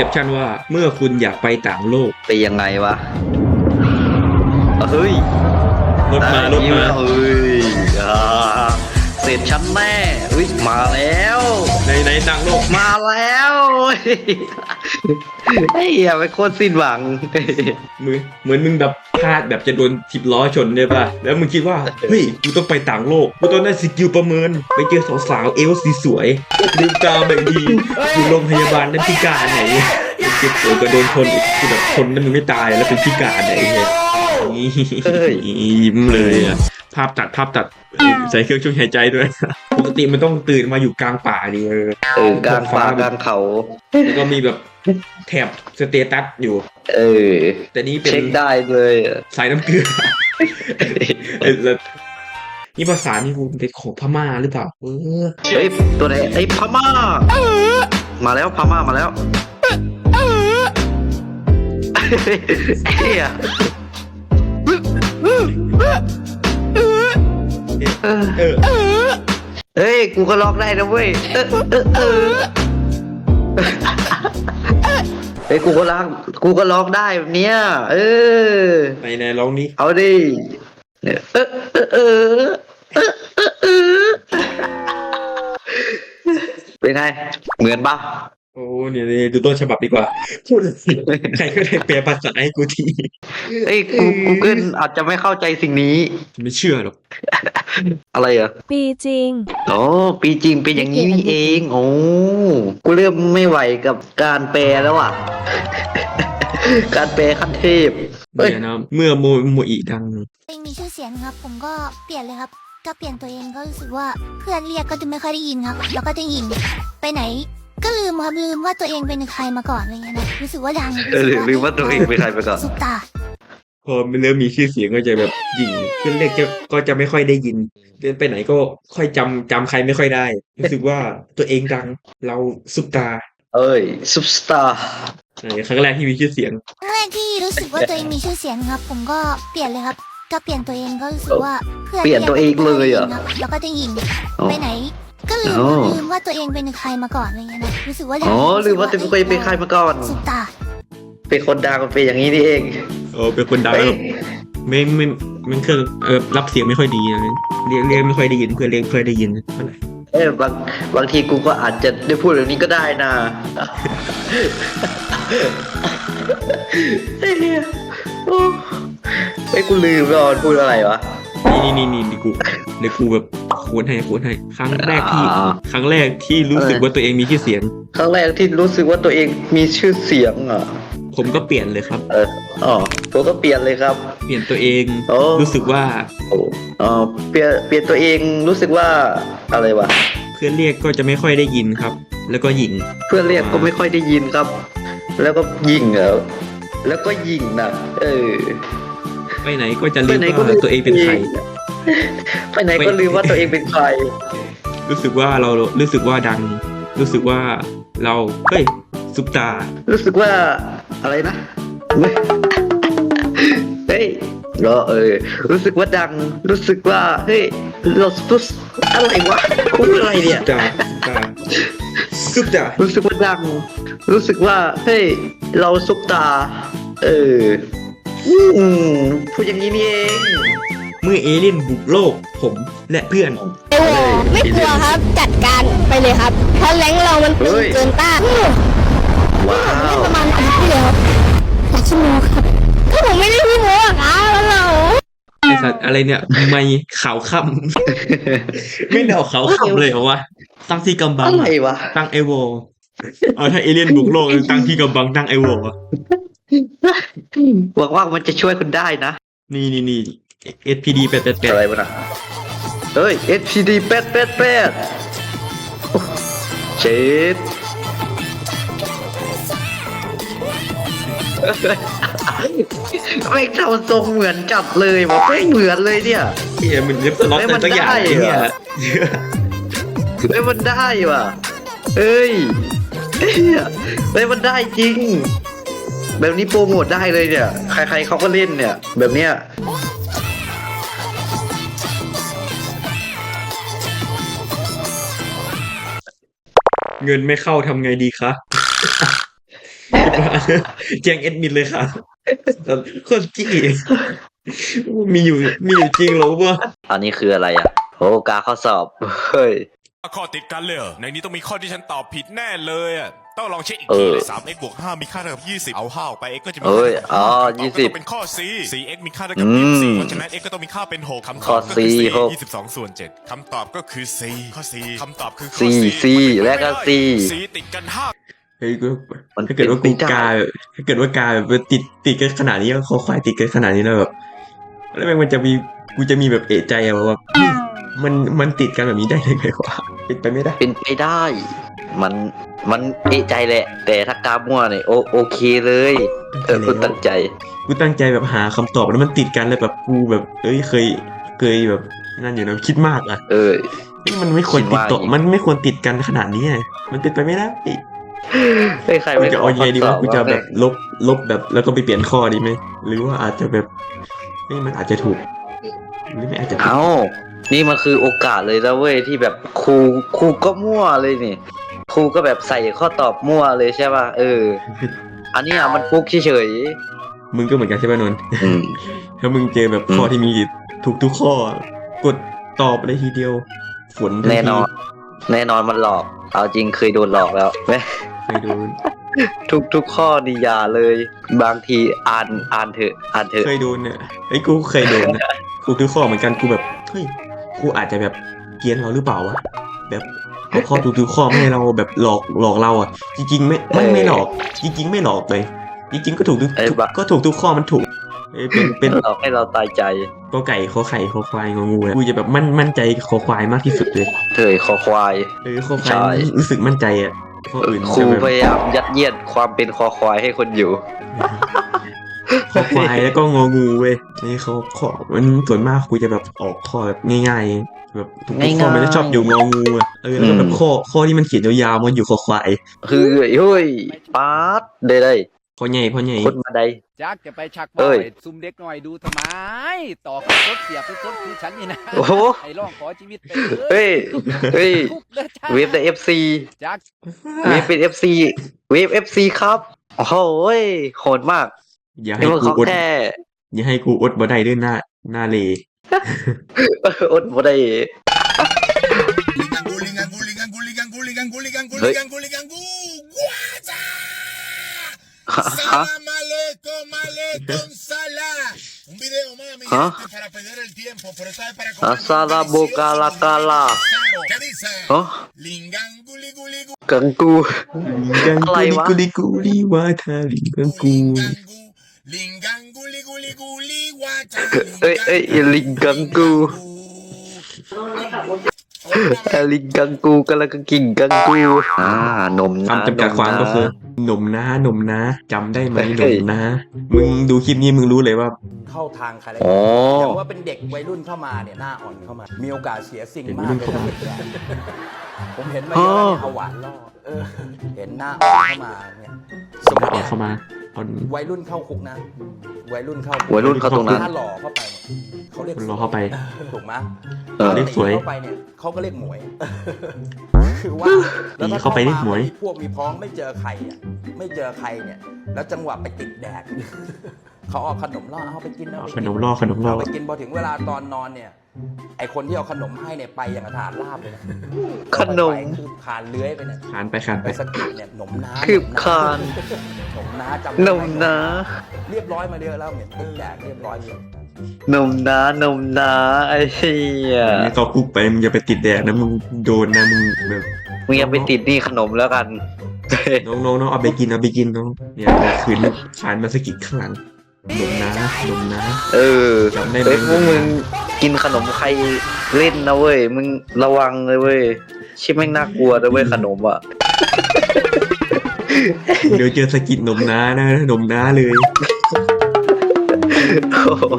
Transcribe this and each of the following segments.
คปชั่นว่าเมื่อคุณอยากไปต่างโลก ไปยังไงวะ เฮ้ยรถมารถมาเฮ้ยอ่าเสร็จฉันแม่เฮ้ยมาแล้ว ในในต่างโลกมาแล้ว เฮ้ยอย่าไปโคตรสิ้นหวัง มือเหมือนมึงแบบพลาดแบบจะโดนทิบล้อชนเนี่ยป่ะ แล้วมึงคิดว่า เฮ้ย กูต้องไปต่างโลกกูต้องได้สกิลประเมิน ไปเจอสาวๆเอลสีสวยลืมตาแบบทีอยู่โรงพยาบาลนั้นพิการไหนเจ็บปวดก็โดนชนอีกคือแบบชนแล้วมึงไม่ตายแล้วเป็นพิการไหนเนี่ยเฮ้ย ยิ้มเลยอะภาพตัดภาพตัดใส่เครื่องช่วยหายใจด้วย ปกติมันต้องตื่นมาอยู่กลางป่านี่เออเออกลางป่ากลางเขาแล้วก็มีแบบแถบสเตตัสอยู่ เออ แต่นี่เป็นเช็คได้เลยอะสายน้ำเกลือเอ้ยแล้วนี่ภาษานี่กูเป็นของพม่าหรือเปล่า เออเฮ้ยตัวไหนไอ้ยพม่า มาแล้วพม่ามาแล้วเฮียเออ เออเฮ้ย กูก็ล็อกได้นะเว้ย เออเออเออเฮ้ยกูก็ล็อกกูก็ล็อกได้แบบเนี้ย เออไหนไหนลองนี้เอาดิเนี่ยเออเออเออเออเออเออเป็นไงเหมือนปะ โอ้เนี่ยเนี่ยดูต้นฉบับดีกว่าพูดใครก็ได้แปลภาษาให้กูทีเอ้ยกูกูเกิลอาจจะไม่เข้าใจสิ่งนี้ ไม่เชื่อหรอก อะไรอะปีจริง โอ้ปีจริงเป็นอย่างนี้นี่เอง โอ้กูเริ่มไม่ไหวกับการแปลแล้วอะ การแปลขั้นเทพเฮ้ยเนี่ยนะเมื่อโมโมอีดังตัวเองมีชื่อเสียงครับ ผมก็เปลี่ยนเลยครับ ก็เปลี่ยนตัวเองก็รู้สึกว่าเพื่อนเรียกก็จะไม่ค่อยได้ยินครับ แล้วก็จะหยิงไปไหน ก็ลืมครับลืมว่าตัวเองเป็นใครมาก่อนอะไรเงี้ยนะรู้สึกว่าดังเออลืมว่าตัวเองเป็นใครไปก่อน ซุปตาพอมันเริ่มมีชื่อเสียงก็จะแบบหยิ่งเพื่อนเรียกจะก็จะไม่ค่อยได้ยิน เดินไปไหนก็ค่อยจำจำใครไม่ค่อยได้ รู้สึกว่าตัวเองดังเราซุปตาเอ้ยซุปสตาร์ในครั้งแรกที่มีชื่อเสียง ครั้งแรกที่รู้สึกว่าตัวเองมีชื่อเสียงครับ ผมก็เปลี่ยนเลยครับ ก็เปลี่ยนตัวเองก็รู้สึกว่าเพื่อนเปลี่ยนตัวเองเลยเหรอครับแล้วก็จะหยิงอ๋อไปไหน ก็ลืมอ๋อลืมว่าตัวเองเป็นใครมาก่อนอะไรเงี้ยนะรู้สึกว่าดังอ๋อลืมว่าตัวเองเป็นใครมาก่อนซุปตาเป็นคนดังมันเป็นอย่างนี้นี่เองเออเป็นคนดังเฮ้ยไม่ไม่มันเครื่องเออรับเสียงไม่ค่อยดีนะเรียกเรียกไม่ค่อยได้ยินเพื่อนเรียกเพื่อนได้ยินเท่าไหร่เอ้ยบางบางทีกูก็อาจจะได้พูดแบบนี้ก็ได้นะเฮ้ยโอ้เฮ้ยกูลืมแล้วพูดอะไรวะนี่นี่นี่นี่กูเดี๋ยวกูแบบ ควรให้ควรให้ ครั้งแรกที่อ่าครั้งแรกที่รู้สึกเออว่าตัวเองมีชื่อเสียง ครั้งแรกที่รู้สึกว่าตัวเองมีชื่อเสียงอะผมก็เปลี่ยนเลยครับ เอออ๋อผมก็เปลี่ยนเลยครับ เปลี่ยนตัวเองโอ้รู้สึกว่าโอ้อ๋อเปลี่ยนเปลี่ยนตัวเองรู้สึกว่าอะไรวะเพื่อนเรียกก็จะไม่ค่อยได้ยินครับ แล้วก็หญิง เพื่อนเรียกก็ไม่ค่อยได้ยินครับ แล้วก็ยิงเหรอแล้วก็ยิงนะเออไปไหนก็จะไปลืมไหนก็ว่าตัวเองเป็นใคร ไปไหนก็ลืมว่าตัวเองเป็นใคร รู้สึกว่าเรารู้สึกว่าดัง รู้สึกว่าเราเฮ้ยซุปตา รู้สึกว่าอะไรนะเฮ้ยเฮ้ยเหรอเออรู้สึกว่าดังรู้สึกว่าเฮ้ยเราซุปอะไรวะพูดอะไรเนี่ยซุปตาซุปตารู้สึกว่าดัง รู้สึกว่าเฮ้ยเราซุปตา เอออืมพูดอย่างนี้นี่เอง เมื่อเอเลี่ยนบุกโลกผมและเพื่อนไอวอไม่กลัวครับจัดการไปเลยครับ เพราะแรงเรามันตึงเกินต้านว้าวประมาณอาทิตย์ที่แล้วหลายชั่วโมงครับก็ผมไม่ได้พี่โมอะครับแล้วเราไอสัตว์อะไรเนี่ย ไม่ขาวค่ำไม่เดาขาวค่ำเลยเหรอวะตั้งที่กำบังอะไรวะตั้งไอโวเอาถ้าเอเลี่ยนบุกโลกตั้งที่กำบังตั้งไอโวอะหวังว่ามันจะช่วยคุณได้นะ นี่นี่นี่ SPD แปดแปดแปดอะไรวะน่ะเฮ้ย SPD แปดแปดแปดเช็ดไม่ทำทรงเหมือนจับเลยว่ะไม่เหมือนเลยเนี่ยเฮียมันเล็บสล็อตเฮ้ยแต่มันตัวอย่างได้ไอ้เนี่ยเหรอเฮ้ยมันได้ว่ะเอ้ยเฮ้ยเฮ้ยมันได้จริง แบบนี้โปรโมทได้เลยเนี่ย ใครๆเขาก็เล่นเนี่ย แบบเนี้ย เงินไม่เข้าทำไงดีคะแจ้งเอดมินเลยค่ะคนจี้มีอยู่มีอยู่จริงหรอวะอันนี้คืออะไรอะโอกาข้อสอบ เฮ้ย ข้อติดกันเลยเหรอในนี้ต้องมีข้อที่ฉันตอบผิดแน่เลยอะต้องลองเช็คอีกเอทีอเลยสาม x บวกห้ามีค่าเท่ากับยี่สิบเอาห้าออกไป x ก็จะมีเอ้ยค่าเท่ากับอ๋อห้าคำตอบก็20ต้องเป็นข้อ c 4 x มีค่าเท่ากับอืยี่มสิบเพราะฉะนั้น x ก็ต้องมีค่าเป็นหกคำตข้ออบก็คือ C หก ยี่สิบสองส่วนเจ็ดคำตอบก็คือ c ข้อ c คำตอบคือข้อ C c C และก็ C c ติดกันห้า เฮ้ยกูมันถ้าเกิดว่าเป็กูนไปได้ กาแบบถ้าเกิดว่ากาแบบติดติดกันขนาดนี้แล้วคอควายติดกันขนาดนี้แล้วแบบแล้วแม่งมันจะมีกูจะมีแบบเอะใจอะว่ามันมันติดกันแบบนี้ได้ยังไงวะ เป็นไปไม่ได้ เป็นไปได้ มันมันเอะใจแหละ แต่ถ้ากามั่วเนี่ยโอโอเคเลยเออคุณตั้งใจ กูตั้งใจแบบหาคำตอบแล้วมันติดกันเลยแบบกูแบบ เอ้ยเคย เคยแบบนั่นอยู่นะคิดมากอะเออนี่มันไม่ควรติดต่อคิดมากมันไม่ควรติดกันขนาดนี้อะมันเป็นไปไม่ได้เฮ้ยใครกูไม่จะเอายังไงดีวะขอกูจะข้อสอแบบลบลบแบบแล้วก็ไปเปลี่ยนข้อดีไหมหรือว่าอาจจะแบบเฮ้ยมันอาจจะถูกหรือไม่อาจจะผิดเอ้า นี่มันคือโอกาสเลยนะเว้ยที่แบบครูครูก็มั่วเลยนี่ครูก็แบบใส่ข้อตอบมั่วเลยใช่ป่ะเออ อันนี้อะมันฟุกเฉยมึงก็เหมือนกันใช่ป่ะนนท์ๆอืม ถ้ามึงเจอแบบอืมข้อที่มีถูกทุกข้อ กดตอบเลยทีเดียว ฝนทัทีแน่นอน แน่นอนมันหลอก เอาจริงเคยโดนหลอกแล้วแม่เคยโดน ทุกทุกข้อดีอยาเลย บางทีอ่านอ่านเถอะอ่านเถอะ เคยโดนเนี่ยไอ้ยกูเคยโดนนะ ถูกทุกข้อเหมือนกันกูแบบเฮ้ย กูอาจจะแบบเกรียนเราหรือเปล่าวะแบบเอาข้อถูกทุกข้อไม่ให้เราแบบหลอกหลอกเราอะ จริง ๆ ไม่ไม่ไม่หลอก จริง ๆ ไม่หลอกเลย จริง ๆ ก็ถูกทุกไอ้บ้าก็ถูกทุกข้อมันถูกเอ้ยเป็นเป็นหลอกให้เราตายใจกอไก่ขอไข่ขอควายงองูอะกูจะแบบมั่นมั่นใจขอควายมากที่สุดเลยเถยคอควายเออขอควาใช่ยรู้สึกมั่นใจอะข้ออื่นครูจะแบบ พยายามยัดเยียดความเป็นคอควายให้คนอยู่ ขอควายแล้วก็งองูเว้ยนี่เขาขอมันส่วนมากกูจะแบบออกข้อแบบง่ายๆแบบทุกๆข้อง่ายๆมันจะชอบอยู่งองูอะเออแล้วก็แบบอืมข้อข้อที่มันเขียนยาวๆมันอยู่ขอควายคือเฮ้ยป๊าดได้ได้ข้อใหญ่ข้อใหญ่คนมาได้ จักจะไปชักเอ้บ่อย ยซุ่มเด็กหน่อยดูทำไม ต่อรถเสียบรถคือฉันนี่นะโอ้โหไอ้ร้องขอชีวิตไปเฮ้ยเฮ้ยทุกเด้อจ้าเวฟได้เอฟซีจักเวฟเป็นเอฟซีเวฟเอฟซีครับโอ้โหยโหดมาก อย่าให้นี่มันกูเขาอดแค่อย่าให้กูอดบ่ได้ด้วยหน้าหน้าเลอดบ่ได้ Guligan, guligan, guligan, guligan, guligan, guligan, Hey. guligan, guligan, gu. Guacha. ฮะ Salam aleikum, aleikum salam. Un video más, mi ¿Ah? gente, para perder el tiempo, pero esta vez para Asala boca la cala. ¿Qué dice? ฮะ Lingan, guli, guli, gu. กังกูกัง อะไรกุลิวะกุลิกุลิวาทาลิงกังกู Lingan, gu. Lingan, guli, guli, guli, guacha. เอ้ยเอ้ยอย่าลิงกังกูแอลิงกังกูกำลังกินกังกูอ่านมนะคำจำกัดความก็คือหนมนะหนมนะจำได้ไหมหนมนะ มึงดูคลิปนี้มึงรู้เลยว่า เข้าทางใครเลยอ๋ออย่างว่าเป็นเด็กวัยรุ่นเข้ามาเนี่ยหน้าอ่อนเข้ามา มีโอกาสเสียสิ่งมากเลยนะผมเห็นมาเยอะเนี่ยเอาหวานล่อเออเห็นหน้าอ่อนเข้ามาเนี่ยสมมติเอาเนี่ยเข้ามา เอาวัยรุ่นเข้าคุกนะ วัยรุ่นเข้าคุกวัยรุ่นเข้าตรงนั้น ถ้าหล่อเข้าไปเนี่ยเขาเรียกคนรอเข้าไป ถูกไหมเออ เรียกสวย เข้าไปเนี่ยเขาก็เรียกหมวย คือว่าแล้วถ้เข้าไปเรียกหมวย พวกมีพ้องไม่เจอใครอะไม่เจอใครเนี่ย แล้วจังหวะไปติดแดกเขาเอาขนมล่อเอาไปกินเอาเอาไปขกินนมล่อขนมล่อ เอาไปกินพอถึงเวลาตอนนอนเนี่ย ไอคนที่เอาขนมให้เนี่ยไปอย่างกระถานลาบเลยนะขนม ไปคือผ่านเลื้อยไปเนี่ยขานไปขานไปไปสะกิดเนี่ยหนมน้าคืบคาน หนมน้าจำนมนะ เรียบร้อยมาเยอะแล้วเหมือนติดแดกเรียบร้อยเยอะนมนะ นมนะไอ้เหี้ยไม่ต่อคุกไปมึงอย่าไปติดแดดนะมึงโดนนะมึงแบบมึงอย่าไปติดหนี่ขนมแล้วกัน น้องน้องน้องเอาไปกินเอาไปกินน้องเนี่ยเอาคืนขานมาสะกิดข้างหลังหนมนะหนมนะ เออจำได้ไหมเฮ้ยพวกมึง กินขนมใครเล่นนะเว้ย มึงระวังเลยเว้ยชิบแม่งน่ากลัวนะเว้ยขนมอะ เดี๋ยวเจอสะกิดหนมนะนะหนมนะเลย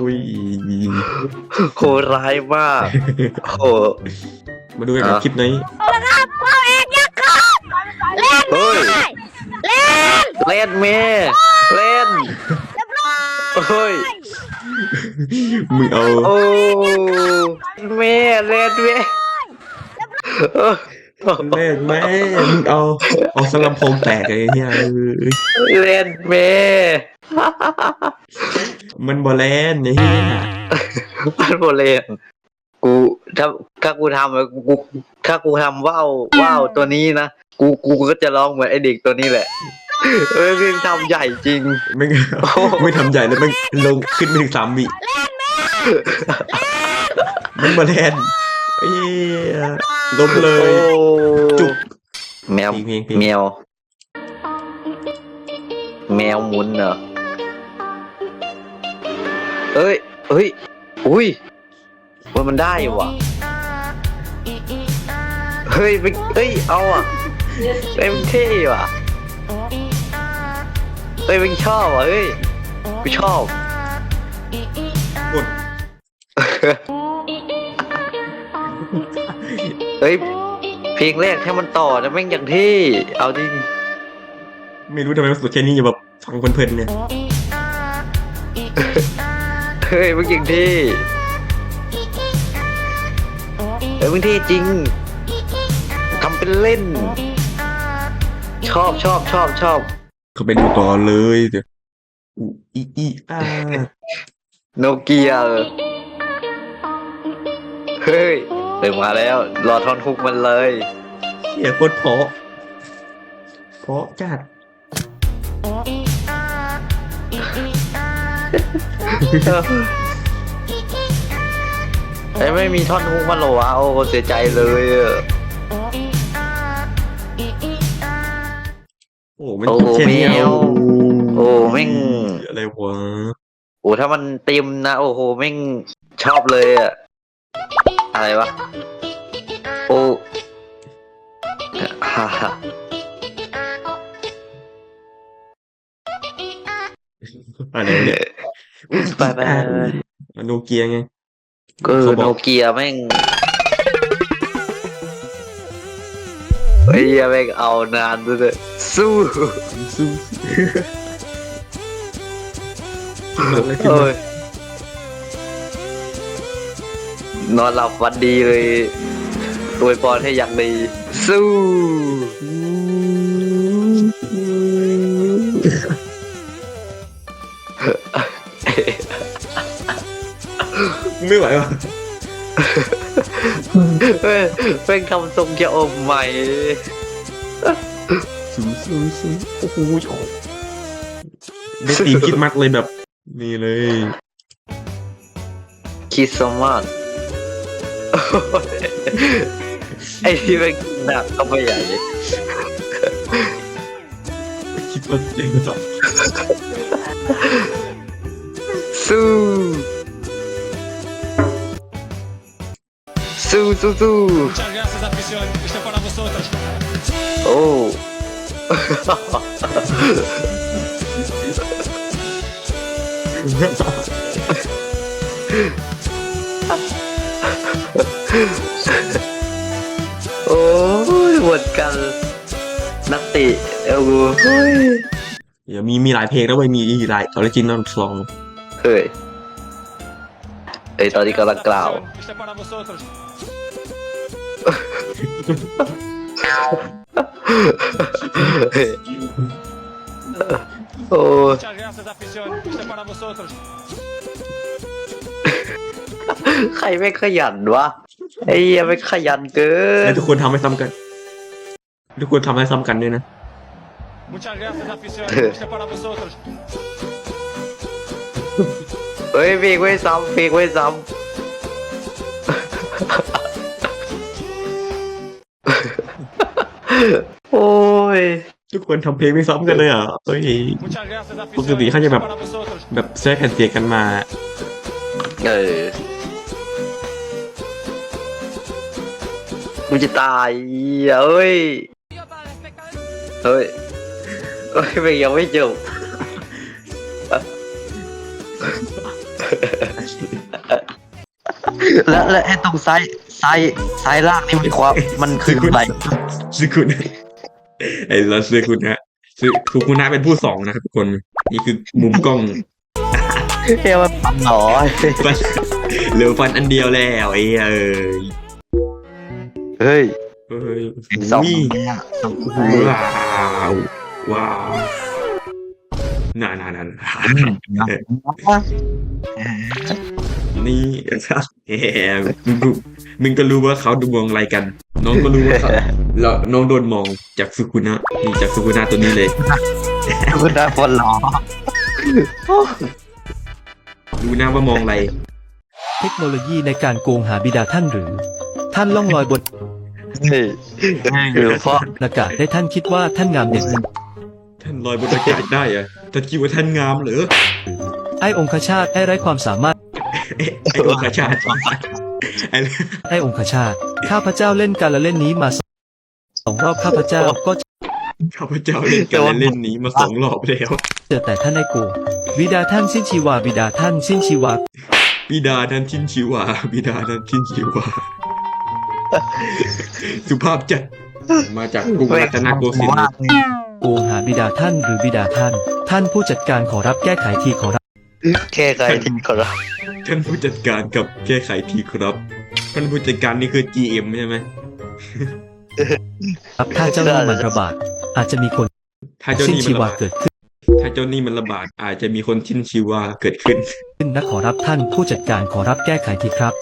อุ้ยโหร้ายมากโหมาดูกันกับอะคลิปนี้เฮ้ยเล่นเมเล่นเฮ้ย มึงเอาโอ้แม่เล่นแม่เออแม่แม่มึงเอาเอาสลัมโพงแตกไอ้เหี้ยเออเล่นเมมันบอแลนไอ้เหี้ยมันโบเล่นกูถ้าถ้ากูทำอะกูถ้ากูทำว่าวว่าวตัวนี้นะกูกูก็จะร้องเหมือนไอเด็กตัวนี้แหละ เออคือทำใหญ่จริง ไม่งไม่ทำใหญ่แล้วมันลงขึ้นไปถึงสามวิมันบอแลนไอ้ยล้มเลยจุก แมวเพลงเพลง แมว แมวหมุนเหรอเอ้ยเอ้ย อุ้ยว่ามันได้ว่ะ เฮ้ยไปเอ้ย เอาอะเอ้ยมันเท่ว่ะ เอ้ยมันชอบว่ะเฮ้ยกูชอบหมดเฮ้ยเพลงแรกให้มันต่อนะแม่งอย่างเท่เอาจริงไม่รู้ทำไมมันสุดแค่นี้อย่าแบบฟังเพลินๆเนี่ยเฮ้ยมึงอย่างเท่เฮ้ยมึงเท่จริงทำเป็นเล่น ชอบชอบชอบชอบ เขาไปดูต่อเลยเดี๋ยวอูอีอีอาโนเกียเฮ้ยเดินมาแล้ว รอทอนฮุกมันเลยเฮียโคตรเพราะเพราะจัดไอ้ยไม่มีท่อนฮุกมันเหรอวะโอ้เสียใจเลยอะ โอ้มันโอ้แค่นี้แมวเอาโอ้แม่งอะไรวะโอ้ถ้ามันเต็มนะ โอ้โหแม่งชอบเลยอะอะไรวะโอ้ฮ่าฮ่าอะไรเนี่ยอุ๊ยไปไปไปไปโนเกียไง ก็เขาบอกโนเกียแม่งไอ้เหี้ยแม่งเอานานด้วย สู้สู้อะไรขึ้นโอ้มายนอนหลับวันดีเลยอวยพรให้อย่างดีสู้ ไม่ไหววะเฮ้ยแม่งทำทรงจะอมใหม่สู้สู้สู้ โอ้โหได้ตีมคิดมักเลยแบบ นี่เลยคริดสต์มาสไอ้ที่แม่งหนักเข้าไปใหญ่คิดว่าเองจะสู้สู้สู้สู้ Muchas gracias, afición. Esto es para vosotros. โอ้ โอ้ยหมดกัน นักติเอลกูเฮ้ยเดี๋ยวมีมีหลายเพลงแล้วเว้ยมีหลายออริจินอลซองเฮ้ยเอ้ยตอนนี้กำลังกล่าว Esto es para vosotros. เฮ้ยโอ้ย Muchas gracias, afición. Esto es para vosotros. ใครไม่ขยันวะไอ้เหี้ยไม่ขยันเกิและนทุกคนทำให้ซ้ำกัน ทุกคนทำให้ซ้ำกันด้วยนะ Muchas gracias, afición. Esto es para vosotros. เฮ้ยเพลงไว้ซ้ำเพลงไว้ซ้ำ ทุกคนทำเพลงไม่ซ้ำกันเลยเหรอะเฮ้ย Muchas gracias, afición. Porque dije, Esto es "Oye, para vosotros. แบบแทรกแผ่นเสียงกันมา เออกูจะตายเอ้ยเฮ้ยเฮ้ยเพลงยังไม่จบแล้วแล้วไอ้ตรงซ้ายซ้ายซ้ายล่างนี่มันความมันคืออะไรซื้อคุณ ไอ้เราซื้อคุณฮะซื้อคือคุณน้าเป็นผู้สองนะครับทุกคน นี่คือมุมกล้องเฮ้ยมันปั๊มหนอฟันเหลือฟันอันเดียวแล้วไอ้เอ้ยเฮ้ยเฮ้ยสองอุ้ยเนี่ยสองว้าวว้าวน่าน่าน่านี่ครับแหมมึงกูมึงก็รู้ว่าเขาดูมองอะไรกัน น้องก็รู้ว่าเขาแล้วน้องโดนมองจากสุกุนะนี่จากสุกุนะตัวนี้เลย คุณได้บอลล้อดูหน้าว่ามองอะไร เทคโนโลยีในการโกงหาบิดาท่านหรือ ท่านล่องลอยบนเฮ้ยคือเพราะอากาศได้ท่านคิดว่าท่านงามเด่นท่านลอยบนอากาศได้อะท่านคิดว่าท่านงามเหรอไอ้องคชาตไอ้ไร้ความสามารถเอ๊ะไอ้โอคาชาติ ไอ้ไอ้องคชาตข้าพเจ้าเล่นการละเล่นนี้มาสองรอบข้าพเจ้าก็ข้าพเจ้าเล่นการเล่นนี้มาสองรอบแล้วเจอแต่ท่านไอ้โกงบิดาท่านสิ้นชีวาบิดาท่านสิ้นชีวาบิดานั้นทิ้นชีวาบิดานั้นทิ้นชีวาสุภาพจัดมาจากกรุงรัตนโกสินทร์โกงหาบิดาท่านหรือบิดาท่าน ท่านผู้จัดการขอรับแก้ไขทีขอรับ แค่ใครทิ้งขอรับท่านผู้จัดการกับแก้ไขทีครับ ท่านผู้จัดการนี่คือ GM ใช่ไหม ครับถ้าเจ้าหนี้มันระบาด อาจจะมีคนถ้าเจ้าหสิ้นนี้มัชีนระวาบาด เกิดขึ้นถ้าเจ้าหนี้มันระบาด อาจจะมีคนทิ้นชีวาเกิดขึ้น นะขอรับท่านผู้จัดการขอรับแก้ไขทีครับ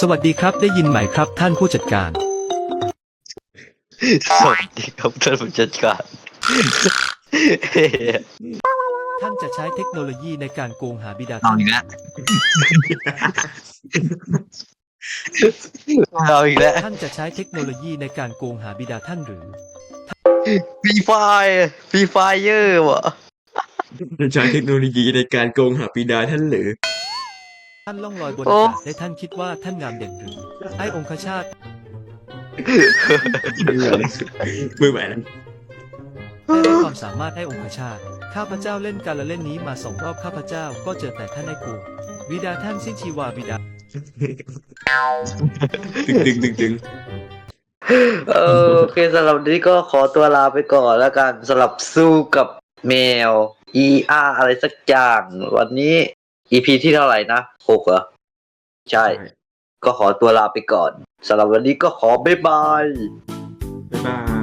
สวัสดีครับได้ยินไหมครับ ท่านผู้จัดการ สวัสดีครับท่านผู้จัดการเฮ้ย ท่านจะใช้เทคโนโลยีในการโกงหาบิดาเอาท่านอีกแล้วเอาอีกแล้วท่านจะใช้เทคโนโลยีในการโกงหาบิดาท่านหรือ ฟรีไฟฟรีไฟเยอร์วะจะใช้เทคโนโลยีในการโกงหาบิดาท่านหรือ ท่านล่องลอยบนอากาศได้ท่านคิดว่าท่านงามเด่นหรือ ไอ้องคชาตไม่ไหวแล้ วได้ได้ความสามารถไอ้องคชาตข้าพเจ้าเล่นการละเล่นนี้มาสองรอบข้าพเจ้าก็เจอแต่ท่านไอ้โกงบิดาท่านสิ้นชีวาบิดาดึงดึงดึงดึงเออโอเคสำหรับวันนี้ก็ขอตัวลาไปก่อนแล้วกันสำหรับสู้กับแมว ER อะไรสักอย่าง วันนี้ EP ที่เท่าไหร่นะหกเหรอ ใช่ ก็ขอตัวลาไปก่อนสำหรับวันนี้ก็ขอบ๊ายบาย บ๊ายบาย